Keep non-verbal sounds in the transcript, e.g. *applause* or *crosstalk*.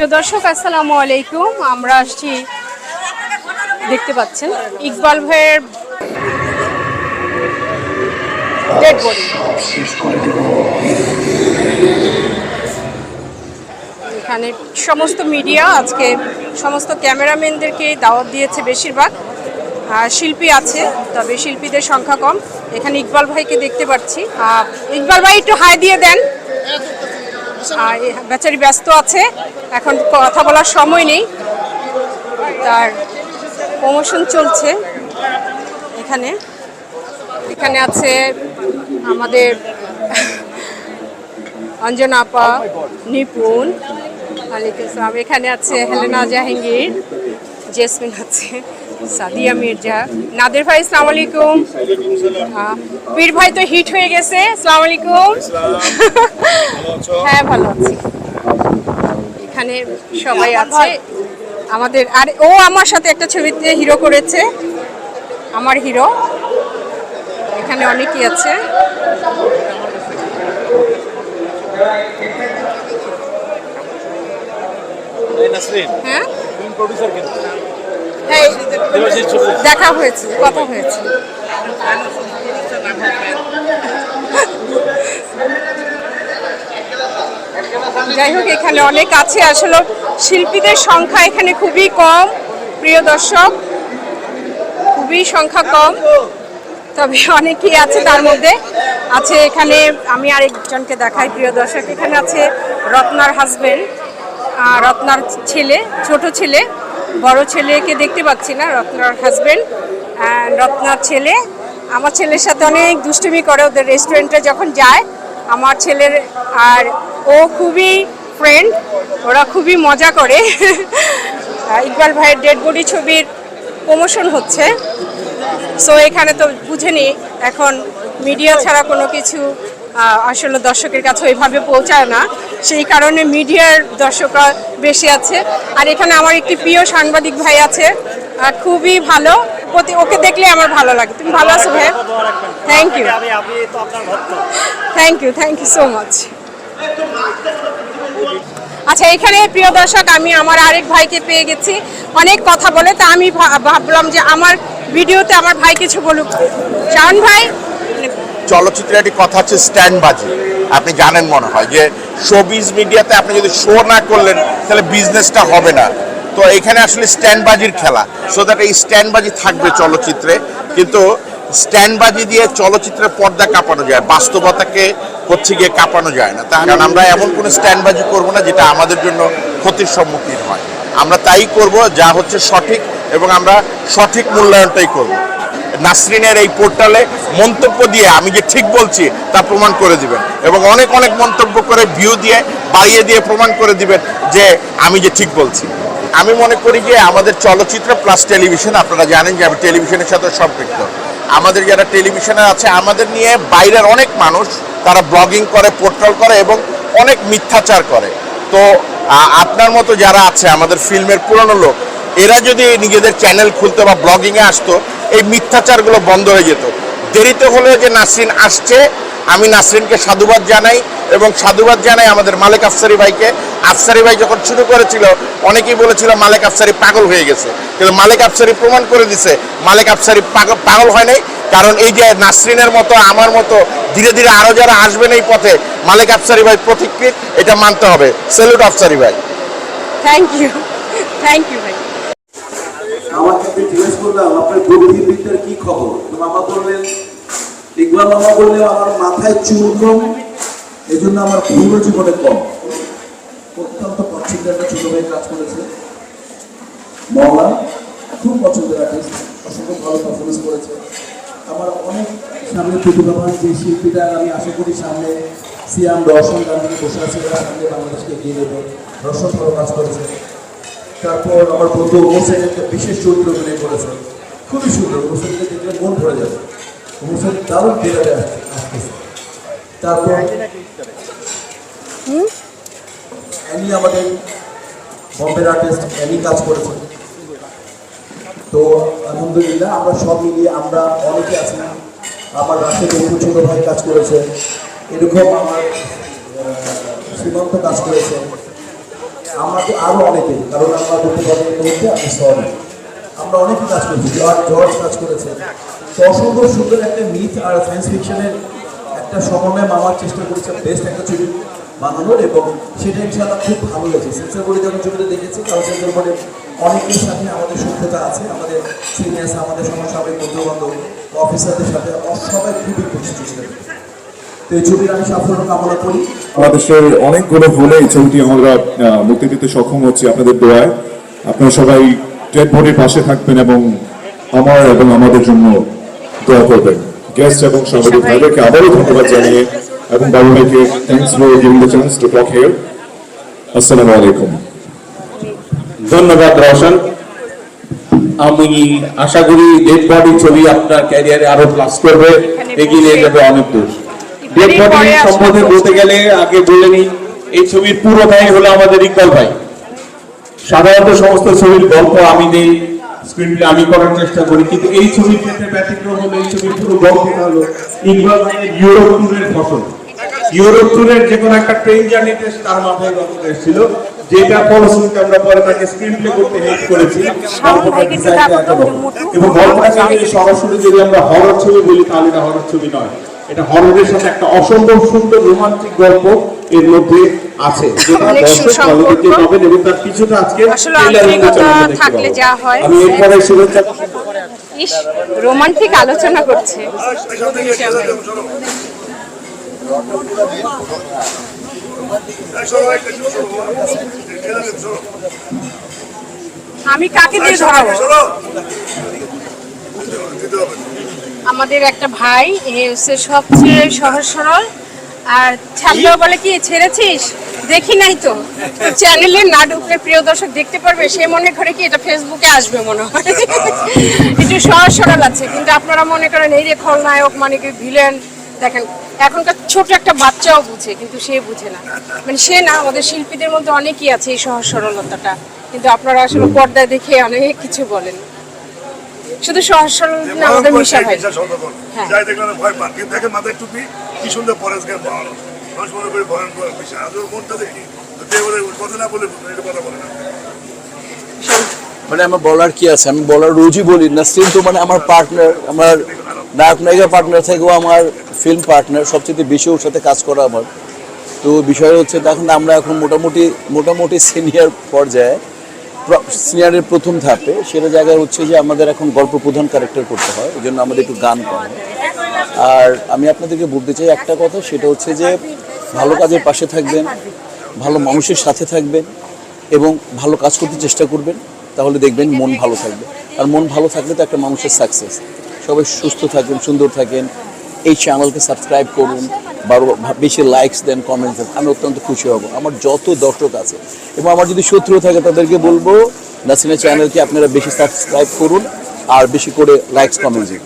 প্রিয় দর্শক, আসসালামু আলাইকুম। আমরা আসছি, দেখতে পাচ্ছেন, ইকবাল ভাইয়ের এখানে সমস্ত মিডিয়া, আজকে সমস্ত ক্যামেরাম্যানদেরকে দাওয়াত দিয়েছে বেশিরভাগ। শিল্পী আছে, তবে শিল্পীদের সংখ্যা কম। এখানে ইকবাল ভাইকে দেখতে পাচ্ছি। ইকবাল ভাই, একটু হাই দিয়ে দেন। বেচারি ব্যস্ত আছে। এখন কথা বলার সময় নেই। তার প্রমোশন চলছে এখানে। এখানে আছে আমাদের *laughs* অঞ্জনা আপা, নিপুণ ওয়ালাইকুম আসসালাম এখানে আছে হেলেনা জাহাঙ্গীর, জেসমিন আছে, সাদিয়া মির্জা। নাদের ভাই, আসসালামু আলাইকুম। বীর ভাই তো হিট হয়ে গেছে আসসালামু আলাইকুম। হ্যাঁ ভালো আছি। এখানে সবাই আছে। আমাদের আর ও আমার সাথে একটা ছবিতে হিরো করেছে আমার হিরো এখানে অনেকেই আছে। হ্যাঁ? হ্যাঁ দেখা হয়েছে কথা হয়েছে। *laughs* যাই হোক, এখানে অনেক আছে। আসলে শিল্পীদের সংখ্যা এখানে খুবই কম, প্রিয় দর্শক। খুবই সংখ্যা কম, তবে অনেকেই আছে তার মধ্যে। আছে এখানে, আমি আরেকজনকে দেখাই, প্রিয় দর্শক। এখানে আছে রত্নার হাজবেন্ড রত্নার ছেলে, ছোট ছেলে, বড় ছেলেকে দেখতে পাচ্ছি না, রত্নার হাজবেন্ড রত্নার ছেলে। আমার ছেলের সাথে অনেক দুষ্টুমি করে ওদের রেস্টুরেন্টে যখন যায়, আমার ছেলের আর ও খুবই ফ্রেন্ড ওরা খুবই মজা করে। ইকবাল ভাইয়ের ডেড বডি ছবির প্রমোশন হচ্ছে। সো এখানে তো বুঝেনি এখন মিডিয়া ছাড়া কোনো কিছু আসলে দর্শকের কাছে ওইভাবে পৌঁছায় না। সেই কারণে মিডিয়ার দর্শকরা বেশি আছে। আর এখানে আমার একটি প্রিয় সাংবাদিক ভাই আছে খুবই ভালো। প্রতি ওকে দেখলে আমার ভালো লাগে। তুমি ভালো আছো ভাই thank you thank you thank you so much আচ্ছা এখানে প্রিয় দর্শক, আমি আমার আরেক ভাইকে পেয়ে গেছি। অনেক কথা বলে, তা আমি ভাবলাম যে আমার ভিডিওতে আমার ভাই কিছু বলুক। শাওন ভাই? চলচ্চিত্রের একটি কথা হচ্ছে স্ট্যান্ডবাজি। আপনি জানেন মনে হয় যে শোবিজ মিডিয়াতে আপনি যদি শো না করলেন, তাহলে বিজনেসটা হবে না। তো এখানে আসলে স্ট্যান্ডবাজির খেলা। সো দ্যাট এই স্ট্যান্ডবাজি থাকবে চলচ্চিত্রে, কিন্তু স্ট্যান্ডবাজি দিয়ে চলচ্চিত্রের পর্দা কাঁপানো যায়, বাস্তবতাকে হচ্ছে গিয়ে কাঁপানো যায় না। তার কারণ আমরা এমন কোনো স্ট্যান্ডবাজি করব না যেটা আমাদের জন্য ক্ষতির সম্মুখীন হয়। আমরা তাই করব যা হচ্ছে সঠিক এবং আমরা সঠিক মূল্যায়নটাই করব। নাসরিনের এই পোর্টালে মন্তব্য দিয়ে, আমি যে ঠিক বলছি তা প্রমাণ করে দিবেন। এবং অনেক অনেক মন্তব্য করে, ভিউ দিয়ে, বাড়িয়ে দিয়ে প্রমাণ করে দিবেন যে আমি যে ঠিক বলছি। আমি মনে করি যে আমাদের চলচ্চিত্র প্লাস টেলিভিশন আপনারা জানেন যে আমি টেলিভিশনের সাথে সম্পৃক্ত। আমাদের যারা টেলিভিশনে আছে, আমাদের নিয়ে বাইরের অনেক মানুষ, তারা ব্লগিং করে পোর্টাল করে এবং অনেক মিথ্যাচার করে। তো আপনার মতো যারা আছে, আমাদের ফিল্মের পুরনো লোক, এরা যদি নিজেদের চ্যানেল খুলতো বা ব্লগিংয়ে আসতো, এই মিথ্যাচারগুলো বন্ধ হয়ে যেত। দেরিতে হলেও যে নাসরিন আসছে, আমি নাসরিনকে সাধুবাদ জানাই। এবং সাধুবাদ জানাই আমাদের মালিক আফসারি ভাইকে। আফসারি ভাই যখন শুরু করেছিল অনেকেই বলেছিল মালিক আফসারি পাগল হয়ে গেছে। কিন্তু মালিক আফসারি প্রমাণ করে দিছে মালিক আফসারি পাগল পাগল হয় নাই। কারণ এই যে নাসরিনের মতো আমার মতো ধীরে ধীরে আরও যারা আসবেন এই পথে মালিক আফসারি ভাই প্রতিকৃত এটা মানতে হবে। সেলুট আফসারি ভাই। থ্যাংক ইউ থ্যাংক ইউ ভাই। আমাকে জিজ্ঞেস করলাম আপনার কি খবর? মামা বললেন ইকবাল মামা বললেন আমার মাথায় চুল কম এই জন্য আমার ভুল জীবনে কম। অত্যন্ত পছন্দের একটা ছোট ভাই কাজ করেছে। মহলা খুব পছন্দের আর্টিস্ট অসংখ্য ভালো পারফরমেন্স করেছে। আমার অনেক সামনে প্রতিভাবান যে শিল্পীরা, আমি আশা করি সামনে সিয়াম রসন গান বসে আছে, তারা সামনে বাংলাদেশকে এগিয়ে দেবে রসন ভালো কাজ করেছে। তারপর আমার বন্ধু হোসেন একটা বিশেষ চরিত্র অভিনয় করেছে। খুবই সুন্দর হোসেনকে দেখলে মন ভরে যাবে। হোসেন দারুণ বেরাবে আসতেছে। তারপর অ্যানি আমাদের বম্বের আর্টিস্ট অ্যানি কাজ করেছে তো আলহামদুলিল্লাহ, আমরা সব মিলিয়ে আমরা অনেকে আছি। আমার রাশেদ অপু ছোট ভাই কাজ করেছে। এরকম আমার সীমান্ত কাজ করেছে। আমাদের আরও অনেকে, কারণ আমরা বলতে পারি এই মুহূর্তে আমি সরি আমরা অনেকে কাজ করেছি, জর্জ জর্জ কাজ করেছে। তো সুন্দর একটা মিথ আর সায়েন্স ফিকশনের একটা সমন্বয় মামার চেষ্টা করেছে বেস্ট একটা ছবি। বানানোর এবং সেটা ইনশাআল্লাহ খুব ভালো সেন্সার বোর্ডে যখন ছবিটা দেখেছি সেন্সার বোর্ডে অনেকের সাথে আমাদের সভ্যতা আছে। আমাদের সিনিয়ার্স আমাদের সমসাময়িক বন্ধু বান্ধব অফিসারদের সাথে সবাই খুবই খুশি এই আমি বাংলাদেশের অনেকগুলো ছবিটি আমরা দিতে সক্ষম হচ্ছি আপনাদের আপনারা সবাই পাশে থাকবেন এবং আমার এবং আমাদের জন্য দোয়া করবেন। গেস্ট এবং সাংবাদিক ভাইদেরকে আবারও ধন্যবাদ জানিয়ে এবং বাবু ভাইকে thanks for giving the chance to talk here আসসালামু আলাইকুম। ধন্যবাদ রওশন। আমি আশা করি ডেড বডি ছবি আপনার ক্যারিয়ারে আরও প্লাস করবে এগিয়ে নিয়ে যাবে অনেক দূর। ডেড বডি সম্বন্ধে বলতে গেলে আগে বলে নিই এই ছবির পুরো ভাই হলো আমাদের ইকবাল ভাই। সাধারণত সমস্ত ছবির গল্প আমি দেই আমি করার চেষ্টা করি কিন্তু এই ছবির ক্ষেত্রে ব্যতিক্রম হলো এই ছবির পুরো গল্পটা হলো ইউরোপ ট্যুরের ফসল। ইউরোপ ট্যুরের যে কোনো একটা ট্রেন জার্নিতে তার মাথায় গল্পটা এসেছিল। যেটা ফলশ্রুতিতে আমরা পরে তাকে করতে হেল্প করেছি। গল্পটা ডিজাইন এবং গল্পটাকে সরাসরি যদি আমরা হরর ছবি বলি তাহলে এটা হরর ছবি নয়। এটা হররের সাথে একটা অসম্ভব সুন্দর রোমান্টিক গল্প। এর মধ্যে আছে। পাবেন এবং তার কিছুটা আজকে থাকলে। যা হয়। আমি এরপরে শুভেচ্ছা ইস রোমান্টিক আলোচনা করছে। আমি কাকে দিয়ে ধরাবো? আমাদের একটা ভাই হচ্ছে সবচেয়ে সহজ সরল আর ছাড়লেও বলে কি ছেড়েছিস? দেখি নাই তো। চ্যানেলে না ঢুকলে প্রিয় দর্শক দেখতে পারবে সে মনে করে কি এটা ফেসবুকে আসবে মনে হয়। একটু সহজ সরল আছে কিন্তু আপনারা মনে করেন এই যে খলনায়ক মানে কি ভিলেন দেখেন এখনকার ছোট একটা বাচ্চাও বুঝে কিন্তু সে বুঝে না। মানে সে না আমাদের শিল্পীদের মধ্যে অনেকই আছে এই সহজ সরলতাটা কিন্তু আপনারা আসলে পর্দায় দেখে অনেক কিছু বলেন। শুধু সহজ সরল না আমাদের মিশা ভাই। হ্যাঁ। দেখলাম ভয় পান। কিন্তু দেখেন মাথায় টুপি কি সুন্দর পরেশ গান বাড়ানো মানুষ মনে করি ভয়ঙ্কর বিষয়। আজ ওর মনটা দেখি কথা না বলে এটা কথা বলে না। মানে আমার বলার কি আছে? আমি বলার রোজই বলি নাসরিন তো মানে আমার পার্টনার আমার নায়ক, নায়িকা পার্টনার থেকেও আমার ফিল্ম পার্টনার সবচেয়ে বেশি ওর সাথে কাজ করা আমার। তো বিষয় হচ্ছে, দেখুন, আমরা এখন মোটামুটি মোটামুটি সিনিয়র পর্যায়ে সিনিয়রের প্রথম ধাপে, সেটা জায়গায় হচ্ছে যে আমাদের এখন গল্প প্রধান ক্যারেক্টার করতে হয়। ওই জন্য আমাদের একটু গান কম। আর আমি আপনাদেরকে বলতে চাই একটা কথা, সেটা হচ্ছে যে ভালো কাজের পাশে থাকবেন, ভালো মানুষের সাথে থাকবেন এবং ভালো কাজ করতে চেষ্টা করবেন, তাহলে দেখবেন মন ভালো থাকবে। আর মন ভালো থাকলে তো একটা মানুষের সাকসেস সবাই সুস্থ থাকেন, সুন্দর থাকেন। এই চ্যানেলকে সাবস্ক্রাইব করুন, বারো, বেশি লাইকস দেন কমেন্টস দেন, আমি অত্যন্ত খুশি হব। আমার যত দর্শক আছে, এবং আমার যদি শত্রু থাকে, তাদেরকে বলব নাসিনা চ্যানেলকে আপনারা বেশি সাবস্ক্রাইব করুন, আর বেশি করে লাইকস কমেন্টস দিন।